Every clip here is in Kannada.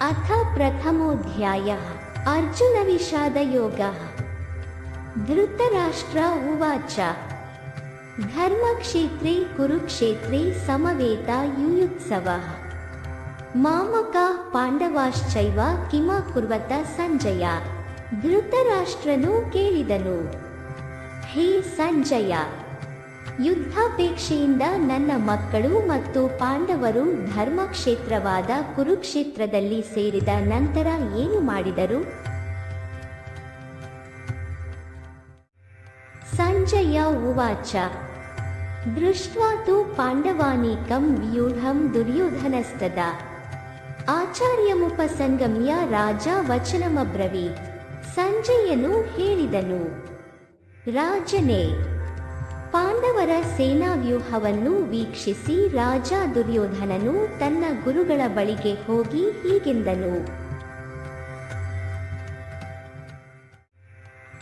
अथ प्रथमोऽध्यायः अर्जुनविषादयोगः धृतराष्ट्र उवाच धर्मक्षेत्रे कुरुक्षेत्रे समवेता युयुत्सवः ಮಾಮಕಾಃ ಪಾಂಡವಾಶ್ಚೈವ ಕಿಮ ಕುರ್ವತ ಸಂಜಯ ಧೃತರಾಷ್ಟ್ರನು ಕೇಳಿದನು ಹೇ ಸಂಜಯ ಯುದ್ಧಾಪೇಕ್ಷೆಯಿಂದ ನನ್ನ ಮಕ್ಕಳು ಮತ್ತು ಪಾಂಡವರು ಧರ್ಮಕ್ಷೇತ್ರವಾದ ಕುರುಕ್ಷೇತ್ರದಲ್ಲಿ ಸೇರಿದ ನಂತರ ಏನು ಮಾಡಿದರು? ಸಂಜಯ ಉವಾಚ. ದೃಷ್ಟ್ವಾ ತು ಪಾಂಡವಾನೀಕಂ ವ್ಯೂಢಂ ದುರ್ಯೋಧನಸ್ತದ. ಆಚಾರ್ಯಮುಪಸಂಗಮ್ಯ ರಾಜ ವಚನಮಬ್ರವೀತ್. ಸಂಜಯನು ಹೇಳಿದನು. ರಾಜನೇ ಪಾಂಡವರ ಸೇನಾವ್ಯೂಹವನ್ನು ವೀಕ್ಷಿಸಿ ರಾಜ ದುರ್ಯೋಧನನು ತನ್ನ ಗುರುಗಳ ಬಳಿಗೆ ಹೋಗಿ ಹೀಗೆಂದನು.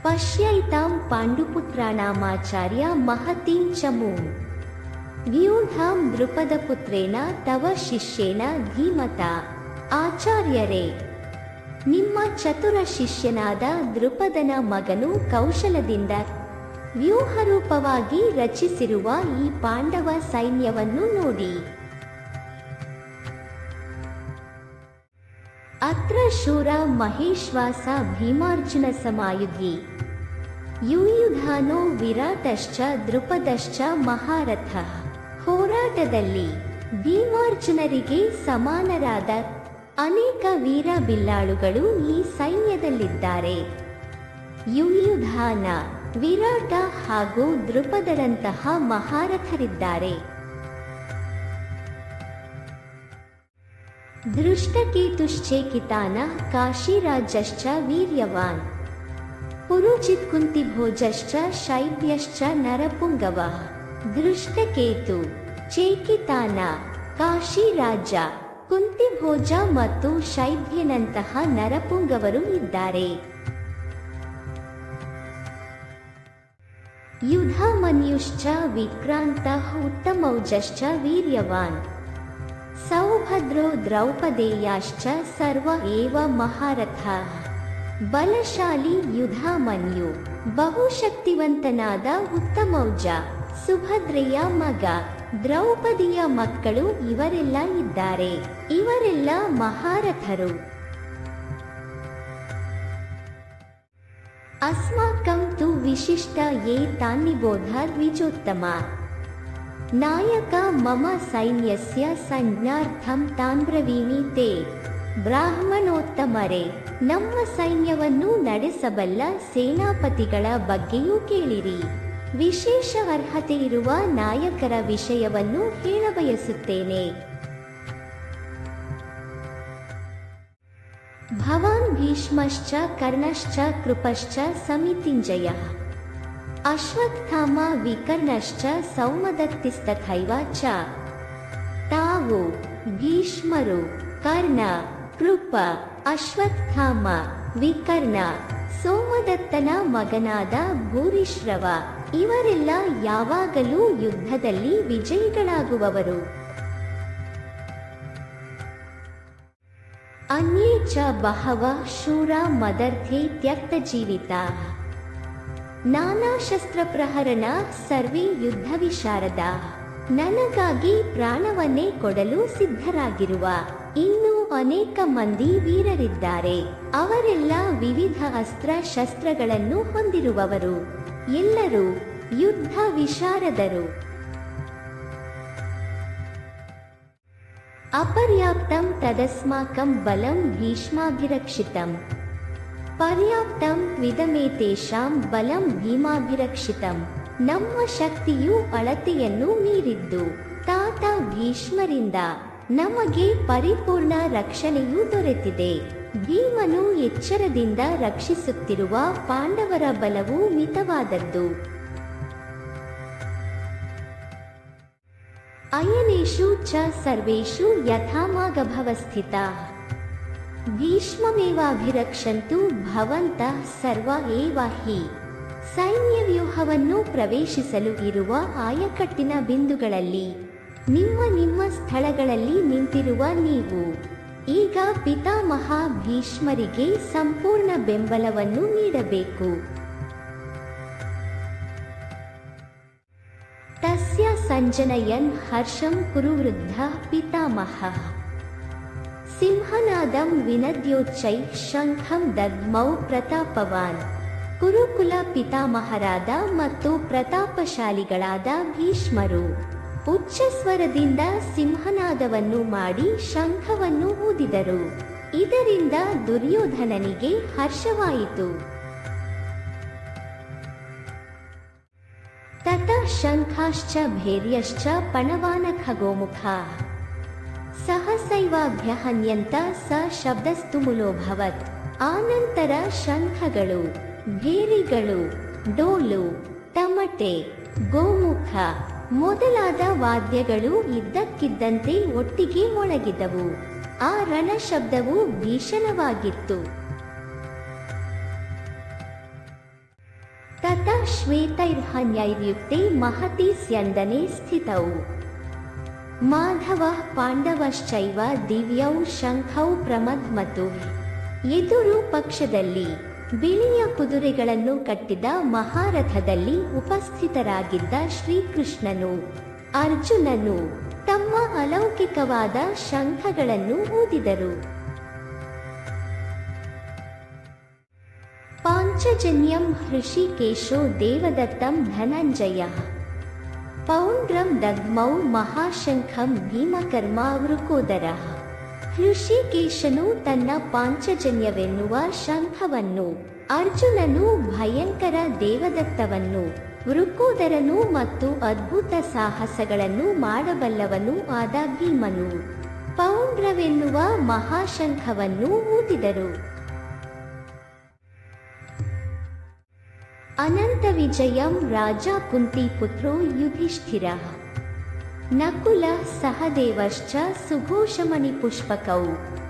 ಪಶ್ಯೈತಾಂ ಪಾಂಡುಪುತ್ರಾಣಾಮಾಚಾರ್ಯ ಮಹತೀಂ ಚಮೂಂ ವ್ಯೂಢಾಂ ದೃಪದಪುತ್ರೇಣ ತವ ಶಿಷ್ಯೇನ ಧೀಮತ. ಆಚಾರ್ಯರೇ, ನಿಮ್ಮ ಚತುರ ಶಿಷ್ಯನಾದ ದೃಪದನ ಮಗನು ಕೌಶಲದಿಂದ ವ್ಯೂಹರೂಪವಾಗಿ ರಚಿಸಿರುವ ಈ ಪಾಂಡವ ಸೈನ್ಯವನ್ನು ನೋಡಿ. ಅತ್ರ ಶೂರ ಮಹೇಶ್ವಾಸ ಭೀಮಾರ್ಜುನ ಸಮಾಯುಗಿ ಯುಯುಧಾನೋ ವಿರಾಟಶ್ಚ ದೃಪದಶ್ಚ ಮಹಾರಥ. ಹೋರಾಟದಲ್ಲಿ ಭೀಮಾರ್ಜುನರಿಗೆ ಸಮಾನರಾದ ಅನೇಕ ವೀರ ಬಿಲ್ಲಾಳುಗಳು ಈ ಸೈನ್ಯದಲ್ಲಿದ್ದಾರೆ. ಯುಯುಧಾನ ವಿರಾಟ ಹಾಗೂ ದೃಪದರಂತಹ ಮಹಾರಥರಿದ್ದಾರೆ. ದೃಷ್ಟಕೇತುಶ್ಚೇಕಿತಾನ ಕಾಶಿರಾಜಶ್ಚ ವೀರ್ಯವಾನ್. ಪುರುಜಿತ್ ಕುಂತಿಭೋಜಶ್ಚ ಶೈಬ್ಯಶ್ಚ ನರಪುಂಗವ. ದೃಷ್ಟಕೇತು ಚೇಕಿತಾನ ಕಾಶಿರಾಜ ಕುಂತಿಭೋಜ ಮತ್ತು ಶೈಭ್ಯನಂತಹ ನರಪುಂಗವರು ಇದ್ದಾರೆ. ಯುಧಾಮನ್ಯುಶ್ಚ ವಿಕ್ರಾಂತ ಉತ್ತಮೌಜಶ್ಚ ವೀರ್ಯವಾನ್. ಸೌಭದ್ರೋ ದ್ರೌಪದೇಯಾಶ್ಚ ಸರ್ವ ಏವ ಮಹಾರಥ. ಬಲಶಾಲಿ ಯುಧಾಮನ್ಯು ಬಹುಶಕ್ತಿವಂತನಾದ ಉತ್ತಮೌಜ, ಸುಭದ್ರೆಯ ಮಗ, ದ್ರೌಪದಿಯ ಮಕ್ಕಳು ಇವರೆಲ್ಲ ಇದ್ದಾರೆ, ಇವರೆಲ್ಲ ಮಹಾರಥರು. ತು ವಿಶಿಷ್ಟ ಯೇ ತಾನ್ನಿಬೋಧ ದ್ವಿಜೋತ್ತಮ ನಾಯಕ ಮಮ ಸೈನ್ಯಸ್ಯ ಸಂಜ್ಞಾರ್ಥಂ ತಾಂಬ್ರವೀಮಿ ತೇ ಬ್ರಾಹ್ಮಣೋತ್ತಮರೇ ನಮ್ಮ ಸೈನ್ಯವನ್ನು ನಡೆಸಬಲ್ಲ ಸೇನಾಪತಿಗಳ ಬಗ್ಗೆಯೂ ಕೇಳಿರಿ। ವಿಶೇಷ ಅರ್ಹತೆ ಇರುವ ನಾಯಕರ ವಿಷಯವನ್ನು ಹೇಳಬಯಸುತ್ತೇನೆ ಭವಾನ್ ಭೀಷ್ಮಶ್ಚ, ಕರ್ಣಶ್ಚ, ಕೃಪಶ್ಚ, ಸಮಿತಿಂಜಯ. ಅಶ್ವತ್ಥಾಮ, ವಿಕರ್ಣಶ್ಚ ಸೌಮದತ್ತಿಸ್ತಥೈವ ಚ. ತಾವು, ಭೀಷ್ಮರು, ಕರ್ಣ, ಕೃಪ, ಅಶ್ವತ್ಥಾಮ, ವಿಕರ್ಣ, ಸೋಮದತ್ತನ ಮಗನಾದ ಭೂರಿಶ್ರವ, ಇವರೆಲ್ಲ ಯಾವಾಗಲೂ ಯುದ್ಧದಲ್ಲಿ ವಿಜಯಿಗಳಾಗುವವರು. ಅನ್ಯೇ ಚ ಬಹವ ಶೂರ ಮದರ್ಥೆ ತ್ಯಕ್ತ ಜೀವಿತ. ನಾನಾ ಶಸ್ತ್ರ ಪ್ರಹರಣ ಸರ್ವೇ ಯುದ್ಧ ವಿಶಾರದ. ನನಗಾಗಿ ಪ್ರಾಣವನ್ನೇ ಕೊಡಲು ಸಿದ್ಧರಾಗಿರುವ. ಇನ್ನೂ ಅನೇಕ ಮಂದಿ ವೀರರಿದ್ದಾರೆ. ಅವರೆಲ್ಲ ವಿವಿಧ ಅಸ್ತ್ರ ಶಸ್ತ್ರಗಳನ್ನು ಹೊಂದಿರುವವರು. ಎಲ್ಲರೂ ಯುದ್ಧ ವಿಶಾರದರು. ಅಪರ್ಯಾಪ್ತಂ ತದಸ್ಮಾಕಂ ಬಲಂ ಭೀಷ್ಮಾಭಿರಕ್ಷಿತಂ. ಪರ್ಯಾಪ್ತಂ ತ್ವಿದಮೇತೇಷಾಂ ಬಲಂ ಭೀಮಾಭಿರಕ್ಷಿತಂ. ನಮ್ಮ ಶಕ್ತಿಯು ಅಳತೆಯನ್ನು ಮೀರಿದ್ದು, ತಾತ ಭೀಷ್ಮರಿಂದ ನಮಗೆ ಪರಿಪೂರ್ಣ ರಕ್ಷಣೆಯೂ ದೊರೆತಿದೆ. ಭೀಮನು ಎಚ್ಚರದಿಂದ ರಕ್ಷಿಸುತ್ತಿರುವ ಪಾಂಡವರ ಬಲವು ಮಿತವಾದದ್ದು. ಅಯನೇಷು ಚ ಸರ್ವೇಷು ಯಥಾಮಾಗಭವಸ್ಥಿತಾ ಭೀಷ್ಮಮೇವಾಭಿರಕ್ಷಂತು ಭವಂತ ಸರ್ವ ಏವ ಹಿ ಸೈನ್ಯ ವ್ಯೂಹವನ್ನು ಪ್ರವೇಶಿಸಲು ಇರುವ ಆಯಕಟ್ಟಿನ ಬಿಂದುಗಳಲ್ಲಿ, ನಿಮ್ಮ ನಿಮ್ಮ ಸ್ಥಳಗಳಲ್ಲಿ ನಿಂತಿರುವ ನೀವು। ಈಗ ಪಿತಾಮಹ ಭೀಷ್ಮರಿಗೆ ಸಂಪೂರ್ಣ ಬೆಂಬಲವನ್ನು ನೀಡಬೇಕು। ತಸ್ಯ ಸಂಜನಯನ್ ಹರ್ಷಂ ಕುರುವೃದ್ಧ, ಪಿತಾಮಹ. ಸಿಂಹನಾದಂ ವಿನದ್ಯೋಚ್ಚೈ, ಶಂಖಂ ದದ್ಮೌ ಪ್ರತಾಪವಾನ್. ಕುರುಕುಲ ಪಿತಾಮಹರಾದ ಮತ್ತು ಪ್ರತಾಪಶಾಲಿಗಳಾದ ಭೀಷ್ಮರು. ಉಚ್ಚಸ್ವರದಿಂದ ಸಿಂಹನಾದವನ್ನು ಮಾಡಿ ಶಂಖವನ್ನು ಊದಿದರು. ಇದರಿಂದ ದುರ್ಯೋಧನನಿಗೆ ಹರ್ಷವಾಯಿತು. ಶಂಖಾಶ್ಚ ಭೇರ್ಯಶ್ಚ ಸೈವಾಭ್ಯ ಹನ್ಯಂತ ಸ ಶಬ್ದಸ್ತು ಮುಲೋಭವತ್ ಆನಂತರ ಶಂಖಗಳು, ಭೇರಿಗಳು, ಡೋಲು ತಮಟೆ ಗೋಮುಖ ಮೊದಲಾದ ವಾದ್ಯಗಳು ಇದ್ದಕ್ಕಿದ್ದಂತೆ ಒಟ್ಟಿಗೆ ಮೊಳಗಿದವು. ಆ ರಣಶಬ್ದವು ಭೀಷಣವಾಗಿತ್ತು. ಶ್ವೇತೈರ್ಹನ್ಯೈರ್ಯುಕ್ತೆ ಮಹತಿ ಸ್ಯಂದನೆ ಸ್ಥಿತೌ. ಮಾಧವ ಪಾಂಡವಶ್ಚೈವ ದಿವ್ಯೌ ಶಂಖೌ ಪ್ರಮದ್ಮತು. ಎದುರು ಪಕ್ಷದಲ್ಲಿ ಬಿಳಿಯ ಕುದುರೆಗಳನ್ನು ಕಟ್ಟಿದ ಮಹಾರಥದಲ್ಲಿ ಉಪಸ್ಥಿತರಾಗಿದ್ದ ಶ್ರೀಕೃಷ್ಣನು. ಅರ್ಜುನನು ತಮ್ಮ ಅಲೌಕಿಕವಾದ ಶಂಖಗಳನ್ನು ಊದಿದರು. ಪಾಂಚಜನ್ಯಂ ಹೃಷಿಕೇಶೋ ದೇವದತ್ತಂ ಧನಂಜಯ. ಪೌಂಡ್ರಂ ದಗ್ಮೌ ಮಹಾಶಂಖಂ ಭೀಮಕರ್ಮ ವೃಕೋದರ. ಹೃಷಿಕೇಶನು ತನ್ನ ಪಾಂಚಜನ್ಯವೆನ್ನುವ ಶಂಖವನ್ನು, ಅರ್ಜುನನು ಭಯಂಕರ ದೇವದತ್ತವನ್ನು, ವೃಕೋದರನು ಮತ್ತು ಅದ್ಭುತ ಸಾಹಸಗಳನ್ನು ಮಾಡಬಲ್ಲವನು ಆದ ಭೀಮನು. ಪೌಂಡ್ರವೆನ್ನುವ ಮಹಾಶಂಖವನ್ನು ಊದಿದರು. ಅನಂತ ವಿಜಯಂ ರಾಜ ಕುಂತಿಪುತ್ರೋ ಯುಧಿಷ್ಠಿರ. ನಕುಲ ಸಹದೇವಶ್ಚ ಸುಘೋಷಮಣಿ ಪುಷ್ಪಕೌ.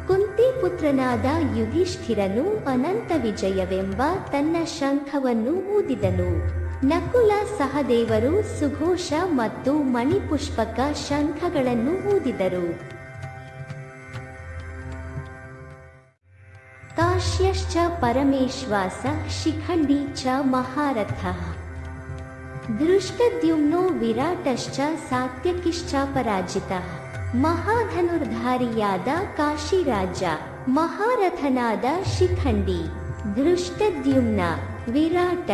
ಕುಂತಿಪುತ್ರನಾದ ಯುಧಿಷ್ಠಿರನು ಅನಂತ ವಿಜಯವೆಂಬ ತನ್ನ ಶಂಖವನ್ನು ಊದಿದನು. ನಕುಲ ಸಹದೇವರು ಸುಘೋಷ ಮತ್ತು ಮಣಿಪುಷ್ಪಕ ಶಂಖಗಳನ್ನು ಊದಿದರು. ಕಾಶ್ಯಶ್ಚ ಪರಮೇಶ್ವಾಸ ಶಿಖಂಡಿ ಚ ಮಹಾರಥ. ದೃಷ್ಟದ್ಯುಮ್ನೋ ವಿರಾಟಶ್ಚ ಸಾತ್ಯಕಿಶ್ಚ ಪರಾಜಿತ. ಮಹಾಧನುರ್ಧಾರಿಯಾದ ಕಾಶಿರಾಜ, ಮಹಾರಥನಾದ ಶಿಖಂಡಿ. ದೃಷ್ಟದ್ಯುಮ್ನ ವಿರಾಟ,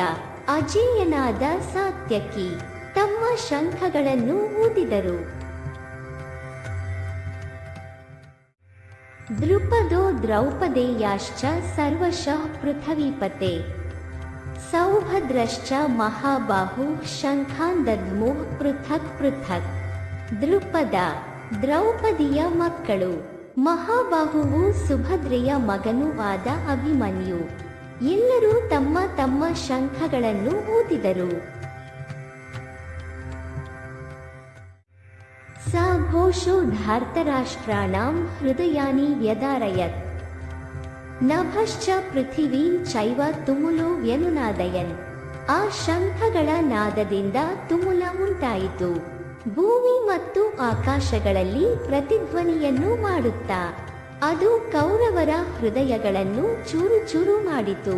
ಅಜೇಯನಾದ ಸಾತ್ಯಕಿ. ತಮ್ಮ ಶಂಖಗಳನ್ನು ಊದಿದರು. ದೃಪದೋ ದ್ರೌಪದೇಯಾಶ್ಚ ಸರ್ವಶಃ ಪೃಥವೀಪತೆ. ಸೌಭದ್ರಶ್ಚ ಮಹಾಬಾಹು ಶಂಖಾನ್ ಪೃಥಕ್ ಪೃಥಕ್. ದೃಪದ ದ್ರೌಪದಿಯ ಮಕ್ಕಳು. ಮಹಾಬಾಹುವು ಸುಭದ್ರೆಯ ಮಗನೂ ಆದ ಅಭಿಮನ್ಯು. ಎಲ್ಲರೂ ತಮ್ಮ ತಮ್ಮ ಶಂಖಗಳನ್ನು ಊದಿದರು. ಸ ಧಾರ್ತರಾಷ್ಟ್ರಾಣಾಂ ಹೃದಯಾನಿ ವ್ಯದಾರಯತ್ ನಭಶ್ಚ ಪೃಥಿವೀ ಚೈವ ತುಮುಲು ವ್ಯನುನಾದಯನ್ ಆ ಶಂಖಗಳ ನಾದದಿಂದ ತುಮುಲ ಉಂಟಾಯಿತು। ಭೂಮಿ ಮತ್ತು ಆಕಾಶಗಳಲ್ಲಿ ಪ್ರತಿಧ್ವನಿಯನ್ನು ಮಾಡುತ್ತಾ। ಅದು ಕೌರವರ ಹೃದಯಗಳನ್ನು ಚೂರು ಚೂರು ಮಾಡಿತು।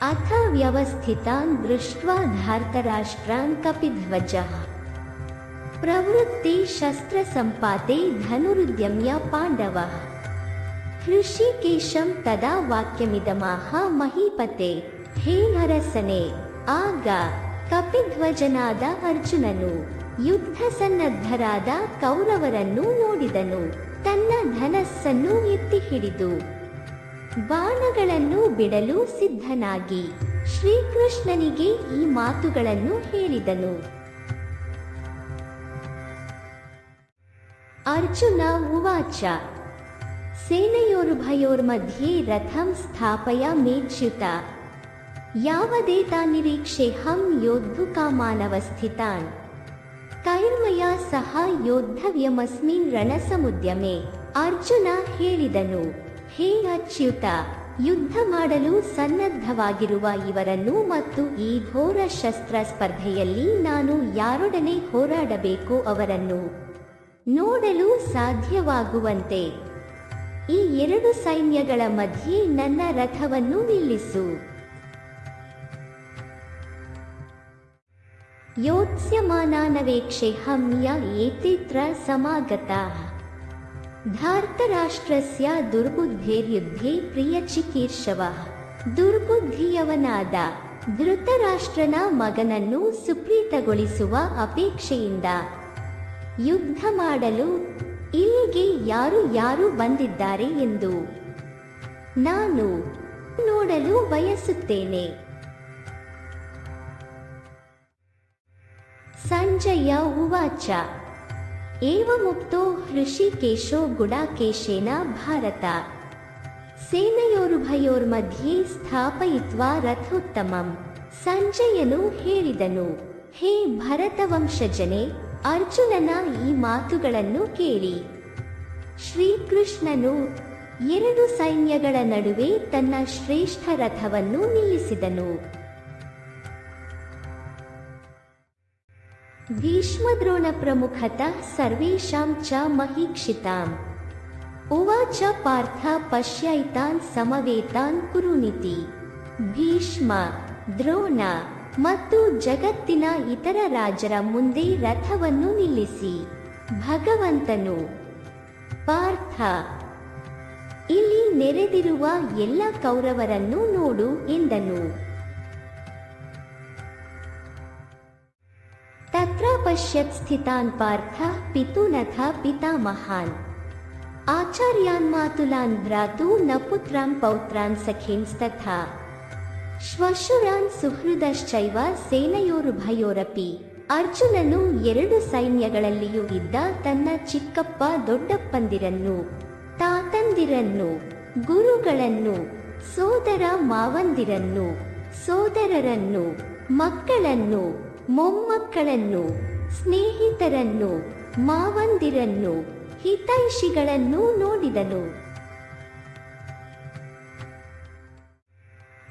ಅಥ ವ್ಯವಸ್ಥಿತಾನ್ ದೃಷ್ಟ್ವಾ ಧಾರ್ತರಾಷ್ಟ್ರಾನ್ ಕಪಿಧ್ವಜಃ ಪ್ರವೃತ್ತಿ ಶಸ್ತ್ರಸಂಪಾತೆ ಧನುರುದ್ಯಮ್ಯ ಪಾಂಡವಃ ಹೃಷಿಕೇಶಂ ತದಾ ವಾಕ್ಯಮಿದಮಾಹ ಮಹೀಪತೆ ಹೇ ನರಸನೆ ಆಗ ಕಪಿಧ್ವಜನಾದ ಅರ್ಜುನನು ಯುದ್ಧ ಸನ್ನದ್ಧರಾದ ಕೌರವರನ್ನು ನೋಡಿದನು ತನ್ನ ಧನಸ್ಸನ್ನು ಎತ್ತಿ ಹಿಡಿದು। ಬಾಣಗಳನ್ನು ಬಿಡಲು ಸಿದ್ಧನಾಗಿ ಶ್ರೀಕೃಷ್ಣನಿಗೆ ಈ ಮಾತುಗಳನ್ನು ಹೇಳಿದನು. ಅರ್ಜುನ ಉವಾಚ ಸೇನಯೋರ್ಭಯೋರ್ಮಧ್ಯೆ ರಥಂ ಸ್ಥಾಪಯ ಮೇಚ್ಯುತ ಯಾವದೇತಾ ನಿರೀಕ್ಷೆ ಹಂ ಯೋದ್ಧು ಕಾಮಾನವಸ್ಥಿತಾನ್ ಕೈರ್ಮಯ ಸಹ ಯೋದ್ಧವ್ಯಮಸ್ಮಿನ್ ರಣಸಮುದ್ಯಮೆ, ಅರ್ಜುನ ಹೇಳಿದನು. ಹೇ ಅಚ್ಯುತ ಯುದ್ಧ ಮಾಡಲು ಸನ್ನದ್ಧವಾಗಿರುವ ಇವರನ್ನು ಮತ್ತು ಈ ಘೋರ ಶಸ್ತ್ರ ಸ್ಪರ್ಧೆಯಲ್ಲಿ ನಾನು ಯಾರೊಡನೆ ಹೋರಾಡಬೇಕು ಅವರನ್ನು ನೋಡಲು ಸಾಧ್ಯವಾಗುವಂತೆ. ಈ ಎರಡು ಸೈನ್ಯಗಳ ಮಧ್ಯೆ ನನ್ನ ರಥವನ್ನು ನಿಲ್ಲಿಸು. ಯೋತ್ಸ್ಯಮಾನವೇಕ್ಷೆ ಹಮ್ಯ ಏತಿತ್ರ ಸಮಾಗತಾಃ. ಧಾರ್ತರಾಷ್ಟ್ರಸ್ಯ ದುರ್ಬುದ್ಧೇರ್ಯುದ್ಧೇ ಪ್ರಿಯಚಿಕೀರ್ಷವಃ ದುರ್ಬುದ್ಧಿಯವನಾದ ಧೃತರಾಷ್ಟ್ರನ ಮಗನನ್ನು ಸುಪ್ರೀತಗೊಳಿಸುವ ಅಪೇಕ್ಷೆಯಿಂದ ಯುದ್ಧ ಮಾಡಲು ಇಲ್ಲಿಗೆ ಯಾರು ಯಾರು ಬಂದಿದ್ದಾರೆ ಎಂದು ನಾನು ನೋಡಲು ಬಯಸುತ್ತೇನೆ. ಸಂಜಯ ಉವಾಚ. ಏವಮುಕ್ತೋ ಹೃಷಿಕೇಶೋ ಗುಡಾಕೇಶೇನ ಭಾರತ. ಸೇನೆಯೋರುಭಯೋರ್ಮಧ್ಯೆ ಸ್ಥಾಪಯಿತ್ವ ರಥೋತ್ತಮಂ. ಸಂಜಯನು ಹೇಳಿದನು, ಹೇ ಭರತವಂಶಜನೆ, ಅರ್ಜುನನ ಈ ಮಾತುಗಳನ್ನು ಕೇಳಿ. ಶ್ರೀಕೃಷ್ಣನು ಎರಡು ಸೈನ್ಯಗಳ ನಡುವೆ ತನ್ನ ಶ್ರೇಷ್ಠ ರಥವನ್ನು ನಿಲ್ಲಿಸಿದನು. ಭೀಷ್ಮದ್ರೋಣ ಪ್ರಮುಖತ ಸರ್ವೇಷಾಂ ಚ ಮಹೀಕ್ಷಿತಾಂ. ಉವಾಚ ಪಾರ್ಥ ಪಶ್ಯೈತಾನ್ ಸಮವೇತಾನ್ ಕುರುನಿತಿ. ಭೀಷ್ಮ, ದ್ರೋಣ ಮತ್ತು ಜಗತ್ತಿನ ಇತರ ರಾಜರ ಮುಂದೆ ರಥವನ್ನು ನಿಲ್ಲಿಸಿ. ಭಗವಂತನು, ಪಾರ್ಥ, ಇಲ್ಲಿ ನೆರೆದಿರುವ ಎಲ್ಲ ಕೌರವರನ್ನು ನೋಡು ಎಂದನು. ಪಶ್ಯತ್ ಸ್ಥಿತಾನ್ ಪಾರ್ಥ ಪಿತುನಥ ಪಿತಾಮಹಾನ್ ಆಚಾರ್ಯಾನ್ ಮಾತುಲಾನ್ ಭ್ರಾತು ನ ಪುತ್ರಾನ್ ಪೌತ್ರಾನ್ ಸಖೇನ್ಸ್ತಥಾ ಶ್ವಶುರಾನ್ ಸುಹೃದಶ್ಚೈವ ಸೇನೆಯೋರುಭಯೋರಪಿ ಅರ್ಜುನನು ಎರಡು ಸೈನ್ಯಗಳಲ್ಲಿಯೂ ಇದ್ದ ತನ್ನ ಚಿಕ್ಕಪ್ಪ ದೊಡ್ಡಪ್ಪಂದಿರನ್ನು, ತಾತಂದಿರನ್ನು, ಗುರುಗಳನ್ನು, ಸೋದರ ಮಾವಂದಿರನ್ನು, ಸೋದರರನ್ನು, ಮಕ್ಕಳನ್ನು ಮೊಮ್ಮಕ್ಕಳನ್ನು, ಸ್ನೇಹಿತರನ್ನು, ಮಾವಂದಿರನ್ನು, ಹಿತೈಷಿಗಳನ್ನು ನೋಡಿದನು.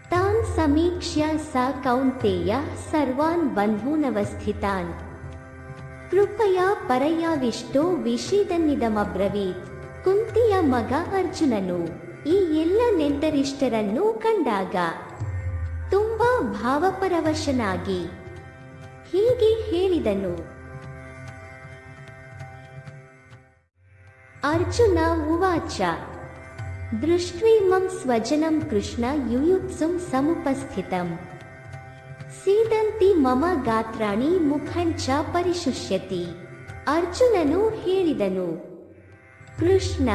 ತಾನ್ ಸಮೀಕ್ಷ್ಯ ಸ ಕೌಂತೆಯ ಸರ್ವಾನ್ ಬಂಧೂನವಸ್ಥಿತಾನ್. ಕೃಪಯಾ ಪರಯಾವಿಷ್ಟೋ ವಿಷೀದನ್ನಿದಮಬ್ರವೀತ್, ಕುಂತಿಯ ಮಗ ಅರ್ಜುನನು, ಈ ಎಲ್ಲ ನೆಂಟರಿಷ್ಟರನ್ನು ಕಂಡಾಗ, ತುಂಬಾ ಭಾವಪರವಶನಾಗಿ ಹೀಗೆ ಹೇಳಿದನು. ಅರ್ಜುನ ಉವಾಚ. ದೃಷ್ಟ್ವೀಮಂ ಸ್ವಜನಂ ಕೃಷ್ಣ ಯುಯುತ್ಸುಂ ಸಮುಪಸ್ಥಿತಂ. ಸೀದಂತಿ ಮಮ ಗಾತ್ರಾಣಿ ಮುಖಂಚ ಪರಿಶುಷ್ಯತಿ. ಅರ್ಜುನನು ಹೇಳಿದನು. ಕೃಷ್ಣ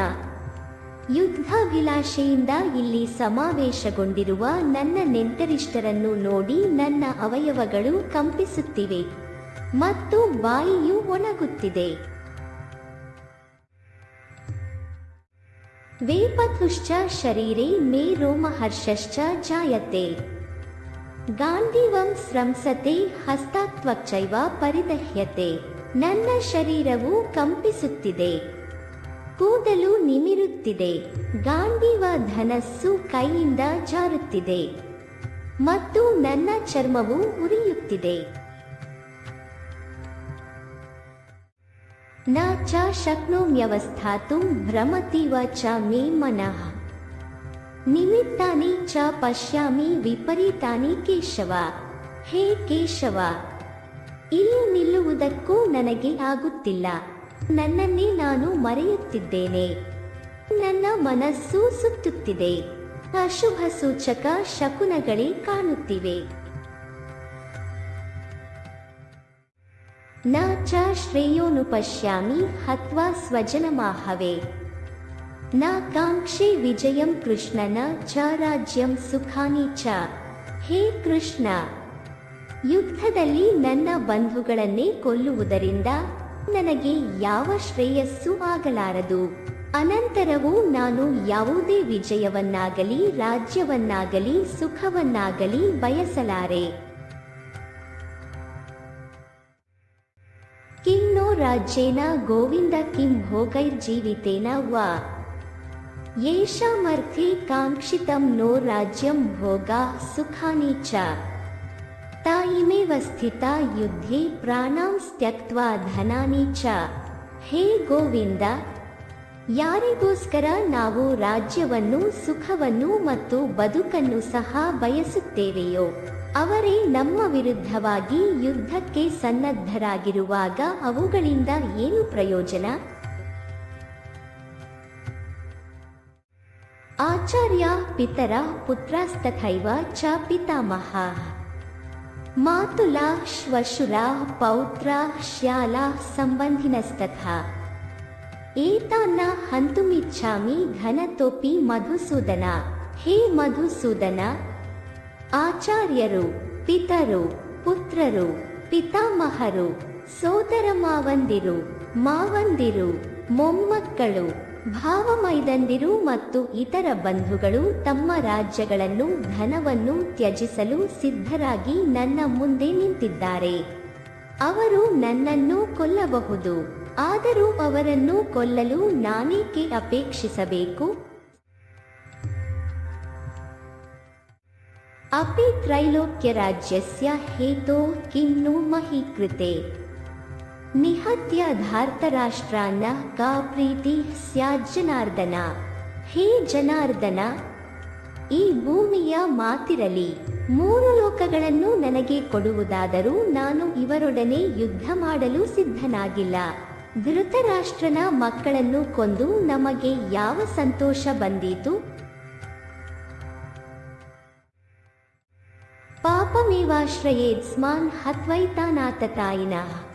ಯುದ್ಧಾಭಿಲಾಷೆಯಿಂದ ಇಲ್ಲಿ ಸಮಾವೇಶಗೊಂಡಿರುವ ನನ್ನ ನೆಂಟರಿಷ್ಟರನ್ನು ನೋಡಿ ನನ್ನ ಅವಯವಗಳು ಕಂಪಿಸುತ್ತಿವೆ ಮತ್ತು ಬಾಯಿಯು ಒಣಗುತ್ತಿದೆ. ವೇಪತುಶ್ಚ ಶರೀರೆ ಮೇ ರೋಮ ಹರ್ಷಶ್ಚ ಜಾಯತೆ. ಗಾಂಧೀವಂ ಸ್ರಂಸತೆ ಹಸ್ತಾತ್ವಚೈವ ಪರಿದಹ್ಯತೆ. ನನ್ನ ಶರೀರವು ಕಂಪಿಸುತ್ತಿದೆ. ಕೂದಲು ನಿಮಿರುತ್ತಿದೆ. ಗಾಂಧೀವ ಧನಸ್ಸು ಕೈಯಿಂದ ಜಾರುತ್ತಿದೆ. ಮತ್ತು ನನ್ನ ಚರ್ಮವು ಉರಿಯುತ್ತಿದೆ. ನ ಚ ಶಕ್ನೋಮ್ಯವಸ್ಥಾತು ಭ್ರಮತೀವ ಚ ಮೇ ಮನಃ. ನಿಮಿತ್ತಾನಿ ಚ ಪಶ್ಯಾಮಿ ವಿಪರೀತಾನಿ ಕೇಶವ. ಹೇ ಕೇಶವ! ಇಲ್ಲಿ ನಿಲ್ಲುವುದಕ್ಕೂ ನನಗೆ ಆಗುತ್ತಿಲ್ಲ. ನನ್ನನ್ನೇ ನಾನು ಮರೆಯುತ್ತಿದ್ದೇನೆ. ನನ್ನ ಮನಸ್ಸು ಸುತ್ತುತ್ತಿದೆ. ಅಶುಭ ಸೂಚಕ ಶಕುನಗಳೇ ಕಾಣುತ್ತಿವೆ. ನ ಚ ಶ್ರೇಯೋನು ಪಶ್ಯಾಮಿ ಹತ್ವಾ ಸ್ವಜನಮಾಹವೇ. ನ ಕಾಂಕ್ಷೆ ವಿಜಯಂ ಕೃಷ್ಣನ ಚ ರಾಜ್ಯಂ ಸುಖಾನಿ ಚ. ಹೇ ಕೃಷ್ಣ! ಯುದ್ಧದಲ್ಲಿ ನನ್ನ ಬಂಧುಗಳನ್ನೇ ಕೊಲ್ಲುವುದರಿಂದ ನನಗೆ ಯಾವ ಶ್ರೇಯಸ್ಸು ಆಗಲಾರದು. ಅನಂತರವೂ ನಾನು ಯಾವುದೇ ವಿಜಯವನ್ನಾಗಲಿ, ರಾಜ್ಯವನ್ನಾಗಲಿ, ಸುಖವನ್ನಾಗಲಿ ಬಯಸಲಾರೆ. ಕಿನ್ನೋ ರಾಜ್ಯೇನ ಗೋವಿಂದ ಕಿಂ ಭೋಗೈರ್ಜೀವಿತೇನ ವಾ. ಯೇಷಾಮರ್ಥಿ ಕಾಂಕ್ಷಿತಂ ನೋ ರಾಜ್ಯಂ ಭೋಗ ಸುಖಾನೀಚ ತಾಯಿಮೇವ ಸ್ಥಿತಾ ಯುದ್ಧೇ ಪ್ರಾಣಾಂ ಧನಾನಿ ಚ. ಹೇ ಗೋವಿಂದ, ಯಾರಿಗೋಸ್ಕರ ನಾವು ರಾಜ್ಯವನ್ನು, ಸುಖವನ್ನು ಮತ್ತು ಬದುಕನ್ನು ಸಹ ಬಯಸುತ್ತೇವೆಯೋ, ಅವರೇ ನಮ್ಮ ವಿರುದ್ಧವಾಗಿ ಯುದ್ಧಕ್ಕೆ ಸನ್ನದ್ಧರಾಗಿರುವಾಗ ಅವುಗಳಿಂದ ಏನು ಪ್ರಯೋಜನ? ಆಚಾರ್ಯ ಪಿತರ ಪುತ್ರಸ್ತಥೈವ ಚ ಪಿತಾಮಹ. ಮಾತುಲ ಶ್ವಶುರ ಪೌತ್ರ ಶ್ಯಾಲ ಸಂಬಂಧಿನಸ್ತಥಾ. ಏತಾನ್ನ ಹಂತುಮಿಚ್ಛಾಮಿ ಘನತೋಪಿ ಮಧುಸೂದನ. ಹೇ ಮಧುಸೂದನ! ಆಚಾರ್ಯರು, ಪಿತರು, ಪುತ್ರರು, ಪಿತಾಮಹರು ಸೋದರ ಮಾವಂದಿರು ಮಾವಂದಿರು, ಮೊಮ್ಮಕ್ಕಳು ಭಾವಮೈದಂದಿರು ಮತ್ತು ಇತರ ಬಂಧುಗಳು ತಮ್ಮ ರಾಜ್ಯಗಳನ್ನು ಧನವನ್ನು ತ್ಯಜಿಸಲು ಸಿದ್ಧರಾಗಿ ನನ್ನ ಮುಂದೆ ನಿಂತಿದ್ದಾರೆ. ಅವರು ನನ್ನನ್ನು ಕೊಲ್ಲಬಹುದು. ಆದರೂ ಅವರನ್ನು ಕೊಲ್ಲಲು ನಾನೇಕೆ ಅಪೇಕ್ಷಿಸಬೇಕು? ಅಪಿ ತ್ರೈಲೋಕ್ಯ ರಾಜ್ಯಸ್ಯ ಹೇತೋ ಕಿನ್ನು ಮಹೀಕೃತೆ. ನಿಹತ್ಯ ಧಾರ್ತರಾಷ್ಟ್ರಾನ್ನ ಕಾ ಪ್ರೀತಿ ಸ್ಯಾಜ್ಜನಾರ್ದನ. ಹೇ ಜನಾರ್ದನ, ಈ ಭೂಮಿಯ ಮಾತಿರಲಿ. ಮೂರು ಲೋಕಗಳನ್ನು ನನಗೆ ಕೊಡುವುದಾದರೂ ನಾನು ಇವರೊಡನೆ ಯುದ್ಧ ಮಾಡಲು ಸಿದ್ಧನಾಗಿಲ್ಲ. ಧೃತರಾಷ್ಟ್ರನ ಮಕ್ಕಳನ್ನು ಕೊಂದು ನಮಗೆ ಯಾವ ಸಂತೋಷ ಬಂದೀತು? ಪಾಪಮೇವಾಶ್ರಯೇತ್ಸ್ಮಾನ್ ಹತ್ವೈತಾನಾತತಾಯಿನಃ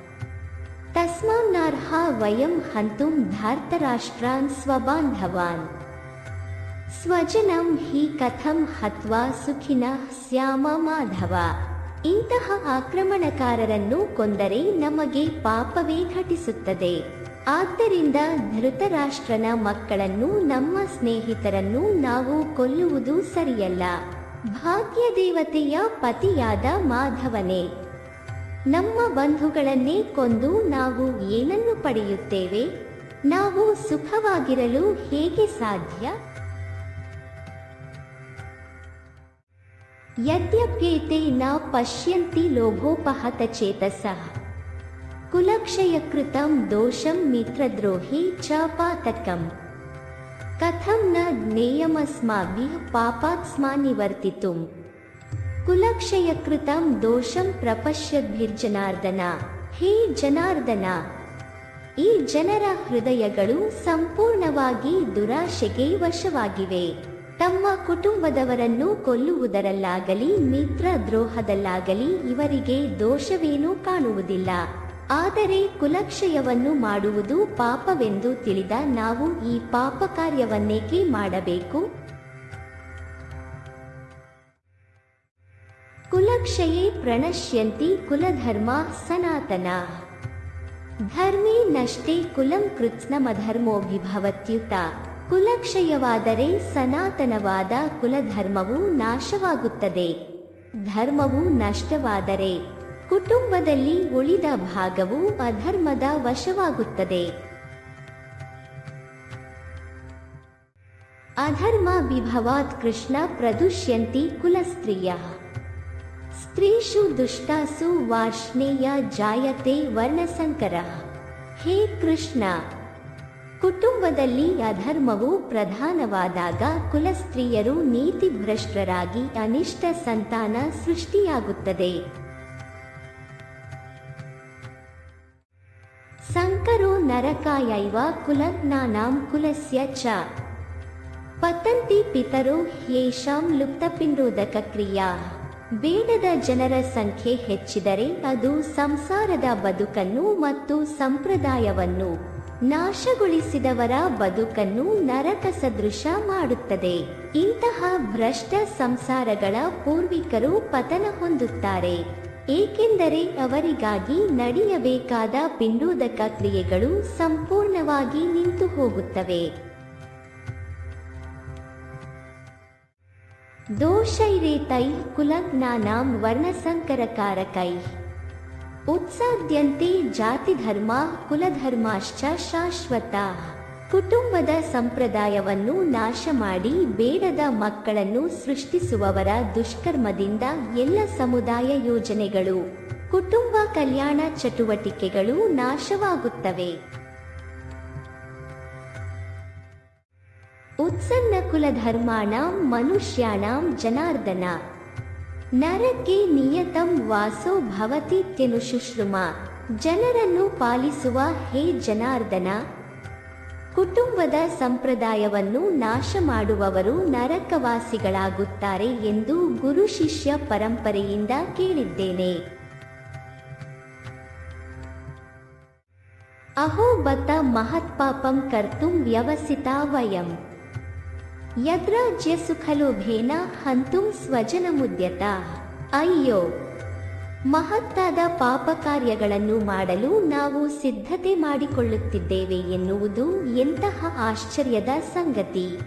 ತಸ್ಮಾನ್ನರ್ಹ ವಯಂ ಹಂತುಂ ಧಾರ್ತರಾಷ್ಟ್ರಾನ್ ಸ್ವಬಾಂಧವಾನ್ ಸ್ವಜನಂ ಹಿ ಕಥಂ ಹತ್ವಾ ಸುಖಿನ ಸ್ಯಾಮ ಮಾಧವ ಇಂತಹ ಆಕ್ರಮಣಕಾರರನ್ನು ಕೊಂದರೆ ನಮಗೆ ಪಾಪವೇ ಘಟಿಸುತ್ತದೆ। ಆದ್ದರಿಂದ ಧೃತರಾಷ್ಟ್ರನ ಮಕ್ಕಳನ್ನು, ನಮ್ಮ ಸ್ನೇಹಿತರನ್ನು ನಾವು ಕೊಲ್ಲುವುದು ಸರಿಯಲ್ಲ। ಭಾಗ್ಯದೇವತೆಯ ಪತಿಯಾದ ಮಾಧವನೇ। ನಮ್ಮ ಬಂಧುಗಳನ್ನೇ ಕೊಂದು ನಾವು ಏನನ್ನು ಪಡೆಯುತ್ತೇವೆ? ನಾವು ಸುಖವಾಗಿರಲು ಹೇಗೆ ಸಾಧ್ಯ? ಯದ್ಯಪ್ಯೇತೆ ನ ಪಶ್ಯಂತಿ ಲೋಭೋಪಹತ ಚೇತಸಃ. ಕುಲಕ್ಷಯಕೃತಂ ದೋಷಂ ಮಿತ್ರದ್ರೋಹಿ ಚ ಪಾತಕಂ ಕಥಂ ನ ಜ್ಞೇಯಮಸ್ಮಾಭಿಃ ಪಾಪಾತ್ಸ್ಮಾನಿವರ್ತಿತುಂ ಕುಲಕ್ಷಯಕೃತಂ ದೋಷಂ ಪ್ರಪಶ್ಯದ್ಭಿರ್ಜನಾರ್ದನ. ಹೇ ಜನಾರ್ದನ, ಈ ಜನರ ಹೃದಯಗಳು ಸಂಪೂರ್ಣವಾಗಿ ದುರಾಶೆಗೆ ವಶವಾಗಿವೆ. ತಮ್ಮ ಕುಟುಂಬದವರನ್ನು ಕೊಲ್ಲುವುದರಲ್ಲಾಗಲಿ ಮಿತ್ರ ದ್ರೋಹದಲ್ಲಾಗಲಿ ಇವರಿಗೆ ದೋಷವೇನೂ ಕಾಣುವುದಿಲ್ಲ. ಆದರೆ ಕುಲಕ್ಷಯವನ್ನು ಮಾಡುವುದು ಪಾಪವೆಂದು ತಿಳಿದ ನಾವು ಈ ಪಾಪ ಕಾರ್ಯವನ್ನೇಕೆ ಮಾಡಬೇಕು? ಕುಲಕ್ಷಯೇ ಪ್ರಣಶ್ಯಂತಿ ಕುಲಧರ್ಮ ಸನಾತನ. ಧರ್ಮೇ ನಷ್ಟೇ ಕುಲಂ ಕೃತ್ಸ್ನಮಧರ್ಮೋಭಿಭವತ್ಯುತ ಕುಲಕ್ಷಯವಾದರೆ ಸನಾತನವಾದ ಕುಲಧರ್ಮವು ನಾಶವಾಗುತ್ತದೆ. ಧರ್ಮವು ನಷ್ಟವಾದರೆ ಕುಟುಂಬದಲ್ಲಿ ಉಳಿದ ಭಾಗವು ಅಧರ್ಮದ ವಶವಾಗುತ್ತದೆ. ಅಧರ್ಮ ವಿಭವಾತ್ ಕೃಷ್ಣ ಪ್ರದುಷ್ಯಂತಿ ಕುಲಸ್ತ್ರೀಯ. ಸ್ತ್ರೀಷು ದುಷ್ಟಾಸು ವಾರ್ಷ್ಣೇಯ ಜಾಯತೆ ವರ್ಣಸಂಕರ. ಹೇ ಕೃಷ್ಣ! ಕುಟುಂಬದಲ್ಲಿ ಅಧರ್ಮವು ಪ್ರಧಾನವಾದಾಗ ಕುಲಸ್ತ್ರೀಯರು ನೀತಿಭ್ರಷ್ಟರಾಗಿ ಅನಿಷ್ಟ ಸಂತಾನ ಸೃಷ್ಟಿಯಾಗುತ್ತದೆ. ಸಂಕರೋ ನರಕಾಯೈವ ಕುಲಜ್ಞಾನಾಂ ಕುಲಸ್ಯ ಚ. ಪತಂತಿ ಪಿತರೋ ಯೇಷಾಂ ಲುಪ್ತಪಿಂಡೋದಕ ಕ್ರಿಯಾ. ಬೇಡದ ಜನರ ಸಂಖ್ಯೆ ಹೆಚ್ಚಿದರೆ ಅದು ಸಂಸಾರದ ಬದುಕನ್ನು ಮತ್ತು ಸಂಪ್ರದಾಯವನ್ನು ನಾಶಗೊಳಿಸಿದವರ ಬದುಕನ್ನು ನರಕ ಸದೃಶ ಮಾಡುತ್ತದೆ. ಇಂತಹ ಭ್ರಷ್ಟ ಸಂಸಾರಗಳ ಪೂರ್ವಿಕರು ಪತನ ಹೊಂದುತ್ತಾರೆ. ಏಕೆಂದರೆ ಅವರಿಗಾಗಿ ನಡೆಯಬೇಕಾದ ಪಿಂಡೋದಕ ಕ್ರಿಯೆಗಳು ಸಂಪೂರ್ಣವಾಗಿ ನಿಂತು ಹೋಗುತ್ತವೆ ದೋಷೈರೇತೈ ಕುಲಜ್ಞಾನಾಂ ವರ್ಣಸಂಕರಕಾರಕೈ. ಉತ್ಸಾದ್ಯಂತೆ ಜಾತಿಧರ್ಮ ಕುಲಧರ್ಮಾಶ್ಚ ಶಾಶ್ವತ. ಕುಟುಂಬದ ಸಂಪ್ರದಾಯವನ್ನು ನಾಶ ಮಾಡಿ ಬೇಡದ ಮಕ್ಕಳನ್ನು ಸೃಷ್ಟಿಸುವವರ ದುಷ್ಕರ್ಮದಿಂದ ಎಲ್ಲ ಸಮುದಾಯ ಯೋಜನೆಗಳು, ಕುಟುಂಬ ಕಲ್ಯಾಣ ಚಟುವಟಿಕೆಗಳು ನಾಶವಾಗುತ್ತವೆ. ಕುಲಧರ್ಮಾಣಾಂ ಮನುಷ್ಯಾಣಾಂ ಜನಾರ್ದನ. ನರಕ್ಕೆ ನಿಯತಂ ವಾಸೋ ಭವತೀತ್ಯನುಶುಶ್ರುಮ ಜನರನ್ನು ಪಾಲಿಸುವ ಹೇ ಜನಾರ್ದನ. ಕುಟುಂಬದ ಸಂಪ್ರದಾಯವನ್ನು ನಾಶ ಮಾಡುವವರು ನರಕವಾಸಿಗಳಾಗುತ್ತಾರೆ ಎಂದು ಗುರು ಶಿಷ್ಯ ಪರಂಪರೆಯಿಂದ ಕೇಳಿದ್ದೇನೆ. ಅಹೋಬತ ಮಹತ್ಪಾಪಂ ಕರ್ತುಂ ವ್ಯವಸಿತಾ ವಯಂ. ಯದ್ರಾಜ್ಯ ಸುಖಲೋಭೇನ ಹಂತುಂ ಸ್ವಜನಮುದ್ಯತ ಅಯ್ಯೋ, ಮಹತ್ತಾದ ಪಾಪ ಕಾರ್ಯಗಳನ್ನು ಮಾಡಲು ನಾವು ಸಿದ್ಧತೆ ಮಾಡಿಕೊಳ್ಳುತ್ತಿದ್ದೇವೆ ಎನ್ನುವುದು ಎಂತಹ ಆಶ್ಚರ್ಯದ ಸಂಗತಿ.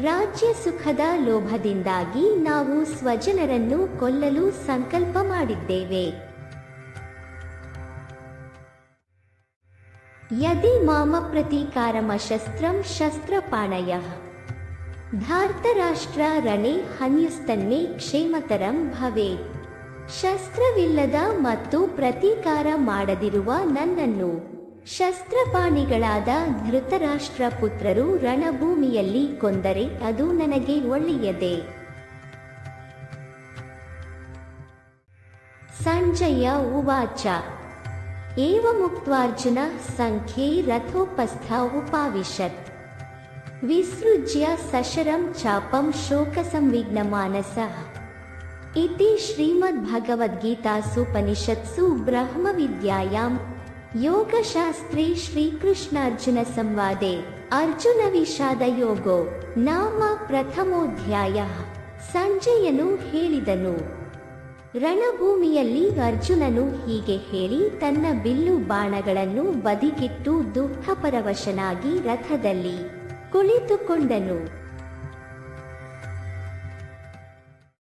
ರಾಜ್ಯ ಸುಖದ ಲೋಭದಿಂದಾಗಿ ನಾವು ಸ್ವಜನರನ್ನು ಕೊಲ್ಲಲು ಸಂಕಲ್ಪ ಮಾಡಿದ್ದೇವೆ. ಯದಿ ಮಾಮ ಪ್ರತೀಕಾರಮಶಸ್ತ್ರಂ ಶಸ್ತ್ರಪಾಣಯಃ. ಧಾರ್ತರಾಷ್ಟ್ರ ರಣೆ ಹನ್ಯಸ್ತನ್ಮೇ ಕ್ಷೇಮತರಂ ಭವೇತ್. ಶಸ್ತ್ರವಿಲ್ಲದ ಮತ್ತು ಪ್ರತೀಕಾರ ಮಾಡದಿರುವ ನನ್ನನ್ನು ಶಸ್ತ್ರಪಾಣಿಗಳಾದ ಧೃತರಾಷ್ಟ್ರ ಪುತ್ರರು ರಣಭೂಮಿಯಲ್ಲಿ ಕೊಂದರೆ ಅದು ನನಗೆ ಒಳ್ಳೆಯದೇ. ಸಂಜಯ ಉವಾಚ. ಏವಮುಕ್ತ್ವಾರ್ಜುನ ಸಂಖ್ಯೆ ರಥೋಪಸ್ಥ ಉಪಾವಿಶತ್. ವಿಸೃಜ್ಯ ಸಶರಂ ಚಾಪಂ ಶೋಕ ಸಂವಿಘ್ನ ಮಾನಸ. ಇತಿ ಪನಿಷತ್ಸು ಬ್ರಹ್ಮವಿದ್ಯಾಯಾಂ. ಯೋಗಶಾಸ್ತ್ರಿ ಶ್ರೀಕೃಷ್ಣಾರ್ಜುನ ಸಂವಾದೆ. ಅರ್ಜುನವಿಷಾದಯೋಗೋ ನಾಮ ಪ್ರಥಮೋಧ್ಯಾಯ. ಸಂಜಯನು ಹೇಳಿದನು. ರಣಭೂಮಿಯಲ್ಲಿ ಅರ್ಜುನನು ಹೀಗೆ ಹೇಳಿ ತನ್ನ ಬಿಲ್ಲು ಬಾಣಗಳನ್ನು ಬದಿಗಿಟ್ಟು ದುಃಖಪರವಶನಾಗಿ ರಥದಲ್ಲಿ ಕುಳಿತುಕೊಂಡನು.